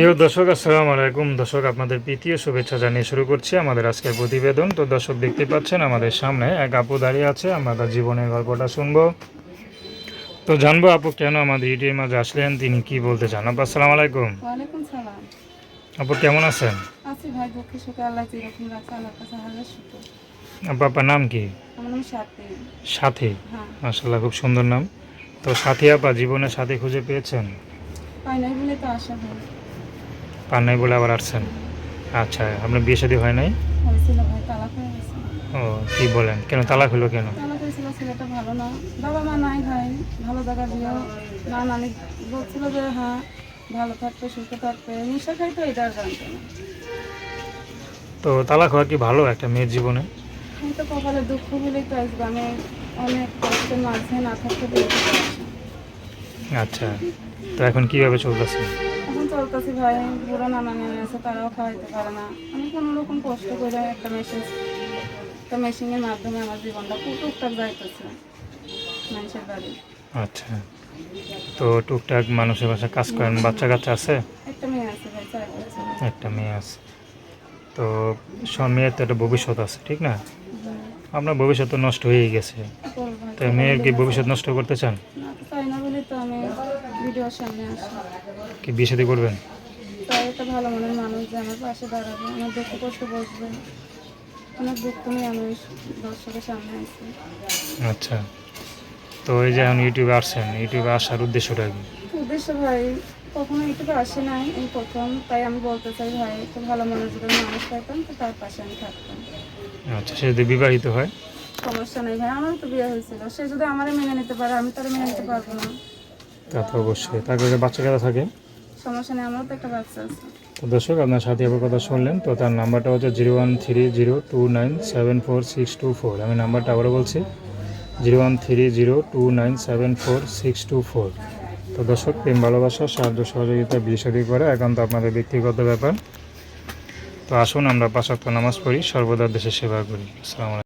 প্রিয় দর্শক আসসালামু আলাইকুম। দর্শক আপনাদের প্রীতীয় শুভেচ্ছা জানিয়ে শুরু করছি আমাদের আজকের প্রতিবেদন। তো দর্শক দেখতে পাচ্ছেন আমাদের সামনে এক আপু দাঁড়িয়ে আছে আমরা তার জীবনের গল্পটা শুনব। তো জানব আপু কেন আমাদের ইউটিউবের মাঝে আসলেন তিনি কি বলতে চান? আপু আসসালামু আলাইকুম। আপু কেমন আছেন? আপু আপনার নাম কি? সাথী। হ্যাঁ। মাসাল্লাহ খুব সুন্দর নাম। তো সাথী আপা জীবনে সাথী খুঁজে পেয়েছেন? পাই নাই বলে তো আশা হয়। পান নাই বলে আবার আসছেন? আচ্ছা আপনার বিয়ে শাদী হয় নাই? ও কি বলেন? কেন তালাক হলো কেন? ছেলেটা ভালো না। বাবা মা নাই ভাই ভালো জায়গা দিও না নানি বলছিল যে হ্যাঁ ভালো থাকবে সুখে থাকবে। নেশা খাইতো এটা জানতো না। তো তালাক হওয়া কি ভালো একটা মেয়ের জীবনে? আমি তো কপালে দুঃখ বলেই তো আসবে। আমি অনেক কষ্টের মাঝে না থাকতে আচ্ছা তো এখন কীভাবে চলতেছে? চলতেছি ভাই বুড়ো নানা নেমে আছে তারাও খাওয়াইতে পারে না। আমি কোনো রকম কষ্ট করে একটা মেশিন একটা মেশিনের মাধ্যমে আমার জীবনটা খুব টুকটাক যাইতেছে মানুষের বাড়ি। আচ্ছা। তো টুকটাক মানুষের বাসায় কাজ করেন বাচ্চা কাচ্চা আছে? একটা মেয়ে আছে ভাই চার বছর। একটা মেয়ে আছে। তো সব মেয়ের তো একটা ভবিষ্যৎ আছে ঠিক না? আপনার ভবিষ্যৎ তো নষ্ট হয়েই গেছে? তো মেয়ের কি ভবিষ্যৎ নষ্ট করতে চান না তো চাই না বলে তো আমি ভিডিওর সামনে আসি। কি বিয়ে শাদী করবেন? তাই একটা ভালো মনের মানুষ যে আমার পাশে দাঁড়াবে আমার দুঃখ কষ্ট বসবে অনেক দুঃখ নিয়ে আমি দর্শকের সামনে আসি। আচ্ছা। তো এই যে এখন ইউটিউবে আসছেন ইউটিউবে আসার উদ্দেশ্যটা কি? উদ্দেশ্য ভাই কখনো ইউটিউবে আসে নাই এই প্রথম তাই আমি বলতে চাই ভাই একটু ভালো মানুষ যদি মানুষ পাইতাম তো তার পাশে আমি থাকতাম। আচ্ছা সে যদি বিবাহিত হয়? সমস্যা নেই ভাই আমারও তো বিয়ে হয়েছিল। সে যদি আমারে মেনে নিতে পারে আমি তার মেনে নিতে পারব না। তা তো অবশ্যই। তারপরে বাচ্চা কাচ্চা থাকে? সমস্যা নেই আমারও তো একটা বাচ্চা আছে। তো দর্শক আপনার সাথে আবার কথা শুনলেন তো তার নাম্বারটা হচ্ছে zero one three zero two nine seven four six two four. আমি নাম্বারটা আবারও বলছি zero one three zero two nine seven four six two four. তো দর্শক প্রেম ভালোবাসা সাহায্য সহযোগিতা বিয়ে শাদী করে একান্ত আপনাদের ব্যক্তিগত ব্যাপার। তো আসুন আমরা পাঁচাত্তর নামাজ পড়ি সর্বদা দেশের সেবা করি। আসসালামু আলাইকুম।